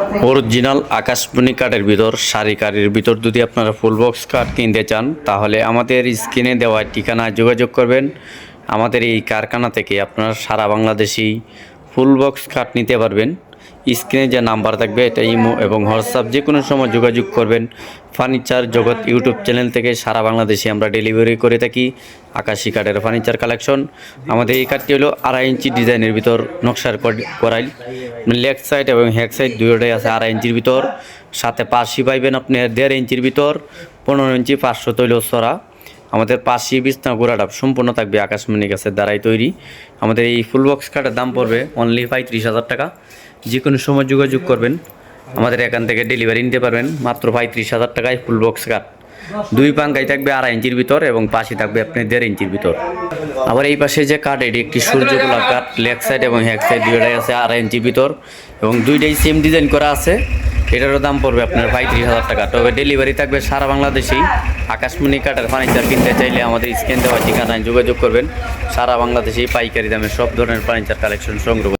Original আকাশমণি কাঠের ভিতর, শাড়ি কাঠের ভিতর যদি আপনারা ফুল বক্স কাঠ কিনতে চান, তাহলে আমাদের স্ক্রিনে দেওয়া ঠিকানায় যোগাযোগ করবেন। আমাদের এই কারখানা থেকে আপনারা সারা বাংলাদেশেই ফুল বক্স কাঠ নিতে পারবেন। স্ক্রিনে যে নাম্বার থাকবে, এটা ইমো এবং হোয়াটসঅ্যাপ যে কোনো সময় যোগাযোগ করবেন। ফার্নিচার জগৎ ইউটিউব চ্যানেল থেকে সারা বাংলাদেশে আমরা ডেলিভারি করে থাকি, আকাশি কাঠের ফার্নিচার কালেকশন আমাদের এই কাঠটি হলো আড়াই ইঞ্চি ডিজাইনের ভিতর নকশার কর- করাইল। লেগ সাইড এবং হ্যাক সাইড দুটোটাই আছে আড়াই ইঞ্চির ভিতর। সাথে পাশি পাইবেন আপনি দেড় ইঞ্চির ভিতর, পনেরো ইঞ্চি, পাঁচশো তৈল সরা আমাদের পাশি বিছনা গোড়াটা সম্পূর্ণ থাকবে আকাশমণি গাছের দ্বারাই তৈরি। আমাদের এই ফুল বক্স কাঠের দাম পড়বে অনলি পঁয়ত্রিশ হাজার টাকা। যে কোনো সময় যোগাযোগ করবেন, আমাদের এখান থেকে ডেলিভারি নিতে পারবেন। মাত্র পঁয়ত্রিশ হাজার টাকায় ফুল বক্স কাঠ। দুই পাঙ্গাই থাকবে আড়াই ইঞ্চির ভিতর এবং পাশে থাকবে আপনি দেড় ইঞ্চির ভিতর। আবার এই পাশে যে কাঠ, এটি একটি সূর্যকোলা কাঠ, লেগ সাইড এবং হ্যাক সাইড দুইটাই আছে আড়াই ইঞ্চির ভিতর এবং দুইটাই সেম ডিজাইন করা আছে। এটারও দাম পড়বে আপনার পঁয়ত্রিশ হাজার টাকা। তবে ডেলিভারি থাকবে সারা বাংলাদেশেই। আকাশমণি কাঠের ফার্নিচার কিনতে চাইলে আমাদের স্ক্যান দেওয়া ঠিকানায় যোগাযোগ করবেন। সারা বাংলাদেশেই পাইকারি দামে সব ধরনের ফার্নিচার কালেকশন সংগ্রহ